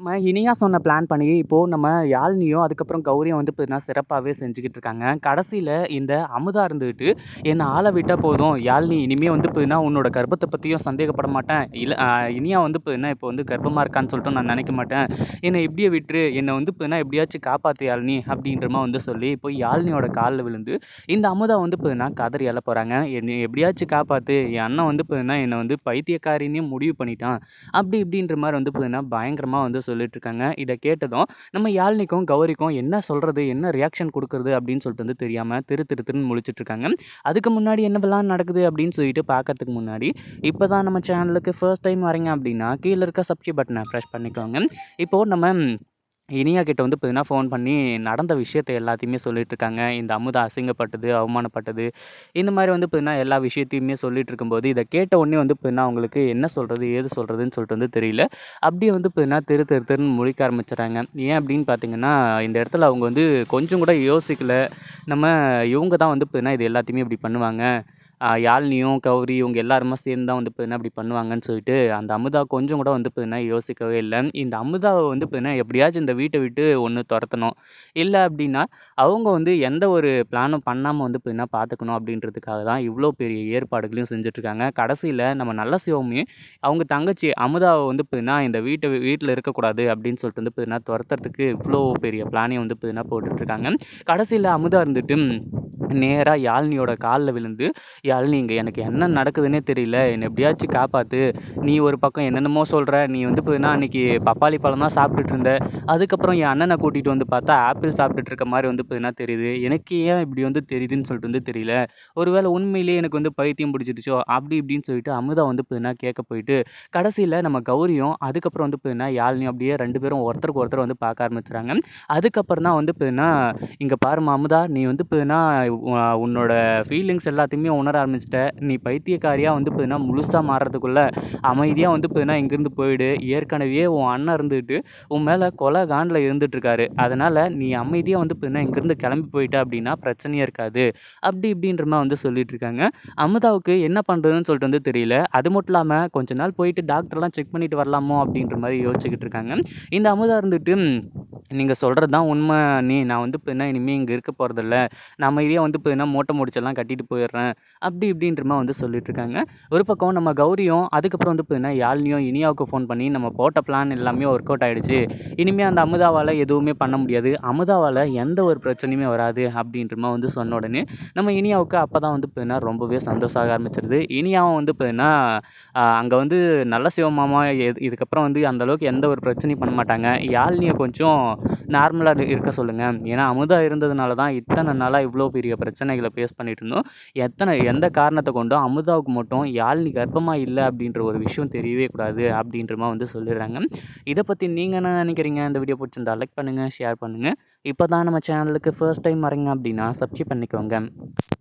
நம்ம இனியா சொன்ன பிளான் பண்ணி, இப்போது நம்ம யாழ்னியும் அதுக்கப்புறம் கௌரியும் வந்து பார்த்தீங்கன்னா, சிறப்பாகவே செஞ்சுக்கிட்டு இருக்காங்க. கடைசியில் இந்த அமுதா இருந்துக்கிட்டு என்னை ஆளை விட்டால் போதும். யாழ்னி இனிமேல் வந்து பார்த்தீங்கன்னா, உன்னோட கர்ப்பத்தை பற்றியும் சந்தேகப்பட மாட்டேன். இல்லை இனியா வந்து பார்த்தீங்கன்னா, இப்போ வந்து கர்ப்பமாக இருக்கான்னு சொல்லிட்டு நான் நினைக்க மாட்டேன். என்னை இப்படியே விட்டுரு. என்னை வந்து பார்த்தீங்கன்னா, எப்படியாச்சும் காப்பாற்று யாழ்னி அப்படின்றமா வந்து சொல்லி, இப்போ யாழ்னியோட காலில் விழுந்து, இந்த அமுதா வந்து பார்த்தீங்கன்னா, கதறி அழப் போகிறாங்க என்னை எப்படியாச்சும் காப்பாற்று என் அண்ணன் வந்து பார்த்தீங்கன்னா, என்னை வந்து பைத்தியக்காரின்னே முடிவு பண்ணிட்டான்." அப்படி இப்படின்ற மாதிரி வந்து பார்த்தீங்கன்னா, பயங்கரமாக வந்து சொல்லிட்டுருக்காங்க. இதை கேட்டதும், நம்ம யாழ்னிக்கும் கௌரிக்கும் என்ன சொல்றது? என்ன ரியாக்ஷன் கொடுக்குறது அப்படின்னு சொல்லிட்டு வந்து தெரியாம திரு திரு திருன்னு முழிச்சுட்டுருக்காங்க. அதுக்கு முன்னாடி என்னவெல்லாம் நடக்குது அப்படின்னு சொல்லிட்டு பார்க்கறதுக்கு முன்னாடி, இப்போ தான் நம்ம சேனலுக்கு ஃபர்ஸ்ட் டைம் வரீங்க அப்படின்னா, கீழே இருக்க சப்ஸ்கிரைப் பட்டனை ப்ரெஸ் பண்ணிக்கோங்க. இப்போ நம்ம இனியா கிட்ட வந்து பார்த்தீங்கன்னா, ஃபோன் பண்ணி நடந்த விஷயத்த எல்லாத்தையுமே சொல்லிட்டுருக்காங்க. இந்த அமுதா அசிங்கப்பட்டது, அவமானப்பட்டது, இந்த மாதிரி வந்து பார்த்தீங்கன்னா, எல்லா விஷயத்தையுமே சொல்லிட்டுருக்கும்போது, இதை கேட்ட உடனே வந்து பார்த்தீங்கன்னா, அவங்களுக்கு என்ன சொல்கிறது ஏது சொல்கிறதுன்னு சொல்லிட்டு வந்து தெரியல. அப்படியே வந்து பார்த்தீங்கன்னா, திரு திரு திருன்னு முழிக்க ஆரம்பிச்சுடுறாங்க. ஏன் அப்படின்னு பார்த்தீங்கன்னா, இந்த இடத்துல அவங்க வந்து கொஞ்சம் கூட யோசிக்கல. நம்ம இவங்க தான் வந்து பார்த்தீங்கன்னா, இது எல்லாத்தையுமே இப்படி பண்ணுவாங்க. யாழ்னியும் யாழினியும், கௌரி இவங்க எல்லாருமே சேர்ந்து தான் வந்து பார்த்தீங்கன்னா, இப்படி பண்ணுவாங்கன்னு சொல்லிட்டு, அந்த அமுதா கொஞ்சம் கூட வந்து பார்த்தீங்கன்னா, யோசிக்கவே இல்லை. இந்த அமுதாவை வந்து பார்த்தீங்கன்னா, எப்படியாச்சும் இந்த வீட்டை விட்டு ஒன்று துரத்தணும். இல்லை அப்படின்னா, அவங்க வந்து எந்த ஒரு பிளானும் பண்ணாமல் வந்து பார்த்தீங்கன்னா, பார்த்துக்கணும் அப்படின்றதுக்காக தான் இவ்வளோ பெரிய ஏற்பாடுகளையும் செஞ்சுட்ருக்காங்க கடைசியில் நம்ம நல்ல சிவமே, அவங்க தங்கச்சி அமுதாவை வந்து பார்த்தீங்கன்னா, இந்த வீட்டை வீட்டில் இருக்கக்கூடாது அப்படின்னு சொல்லிட்டு வந்து பார்த்தீங்கன்னா, துரத்துறதுக்கு இவ்வளோ பெரிய பிளானையும் வந்து பார்த்தீங்கன்னா, போட்டுட்ருக்காங்க கடைசியில் அமுதா இருந்துட்டு, நேராக யாழ்னியோட காலில் விழுந்து, யாழ்னி இங்கே எனக்கு என்ன நடக்குதுன்னே தெரியல. என்னை எப்படியாச்சும் காப்பாற்று நீ ஒரு பக்கம் என்னென்னமோ சொல்கிற நீ வந்து பார்த்தீங்கன்னா, அன்றைக்கி பப்பாளி பழம் தான் சாப்பிட்டுட்டு இருந்த. அதுக்கப்புறம் என் அண்ணனை கூட்டிகிட்டு வந்து பார்த்தா, ஆப்பிள் சாப்பிட்டுட்டு இருக்க மாதிரி வந்து போதுன்னா தெரியுது. எனக்கு ஏன் இப்படி வந்து தெரியுதுன்னு சொல்லிட்டு வந்து தெரியல. ஒருவேளை உண்மையிலேயே எனக்கு வந்து பைத்தியம் பிடிச்சிடுச்சோ?" அப்படி இப்படின்னு சொல்லிட்டு அமுதா வந்து பார்த்தீங்கன்னா, கேட்க போயிட்டு, கடைசியில் நம்ம கௌரியும், அதுக்கப்புறம் வந்து பார்த்தீங்கன்னா, யாழ்னியும் அப்படியே ரெண்டு பேரும் ஒருத்தருக்கு ஒருத்தர் வந்து பார்க்க ஆரம்பிச்சுறாங்க அதுக்கப்புறம் தான் வந்து பார்த்தீங்கன்னா, இங்கே பாரும்மா அமுதா, நீ வந்து போதுன்னா உன்னோட ஃபீலிங்ஸ் எல்லாத்தையுமே உணர ஆரம்பிச்சிட்ட நீ பைத்தியக்காரியாக வந்து பார்த்தீங்கன்னா, முழுசாக மாறுறதுக்குள்ளே அமைதியாக வந்து பார்த்தீங்கன்னா, இங்கேருந்து போயிடு. ஏற்கனவே உன் அண்ணன் இருந்துகிட்டு, உன் மேலே கொலை காண்டில் இருந்துட்டுருக்காரு. அதனால் நீ அமைதியாக வந்து பார்த்தீங்கன்னா, இங்கேருந்து கிளம்பி போயிட்ட அப்படின்னா பிரச்சனையே இருக்காது." அப்படி இப்படின்ற மாதிரி வந்து சொல்லிட்டுருக்காங்க. அமுதாவுக்கு என்ன பண்ணுறதுன்னு சொல்லிட்டு வந்து தெரியல. அது மட்டும் இல்லாமல் கொஞ்ச நாள் போயிட்டு டாக்டர்லாம் செக் பண்ணிட்டு வரலாமோ அப்படின்ற மாதிரி யோசிச்சுக்கிட்டு இருக்காங்க. இந்த அமுதா இருந்துட்டு, நீங்கள் சொல்கிறது தான் உண்மை நீ நான் வந்து இப்போ என்ன இனிமேல் இங்கே இருக்க போகிறதில்ல நம்ம இதே வந்து பார்த்தீங்கன்னா, மூட்டை முடிச்செல்லாம் கட்டிட்டு போயிடுறேன்." அப்படி இப்படின்றமா வந்து சொல்லிட்டுருக்காங்க. ஒரு பக்கம் நம்ம கௌரியும், அதுக்கப்புறம் வந்து பார்த்தீங்கன்னா, யாழ்னியும் இனியாவுக்கு ஃபோன் பண்ணி, "நம்ம போட்ட பிளான் எல்லாமே ஒர்க் அவுட் ஆகிடுச்சு இனிமேல் அந்த அமுதாவால் எதுவுமே பண்ண முடியாது. அமுதாவால் எந்த ஒரு பிரச்சனையுமே வராது." அப்படின்றமா வந்து சொன்ன உடனே, நம்ம இனியாவுக்கு அப்போ தான் வந்து பார்த்தீங்கன்னா, ரொம்பவே சந்தோஷம் ஆக இனியாவும் வந்து பார்த்தீங்கன்னா, அங்கே வந்து நல்ல சிவமாமா எது இதுக்கப்புறம் வந்து அந்தளவுக்கு எந்த ஒரு பிரச்சனையும் பண்ண மாட்டாங்க. யாழ்னியை கொஞ்சம் நார்மலாக இருக்க சொல்லுங்கள் ஏன்னா அமுதா இருந்ததுனால தான் இத்தனை நாளாக இவ்வளோ பெரிய பிரச்சனைகளை ஃபேஸ் பண்ணிட்டு இருந்தோம். எத்தனை எந்த காரணத்தை கொண்டும் அமுதாவுக்கு மட்டும் யாழ்னி கர்ப்பமாக இல்லை அப்படின்ற ஒரு விஷயம் தெரியவே கூடாது. அப்படின்றமா வந்து சொல்லிடுறாங்க. இதை பற்றி நீங்கள் என்ன நினைக்கிறீங்க இந்த வீடியோ பிடிச்சிருந்தா லைக் பண்ணுங்கள் ஷேர் பண்ணுங்கள் இப்போ தான் நம்ம சேனலுக்கு ஃபர்ஸ்ட் டைம் வரீங்க அப்படின்னா, சப்ஸ்கிரைப் பண்ணிக்கோங்க.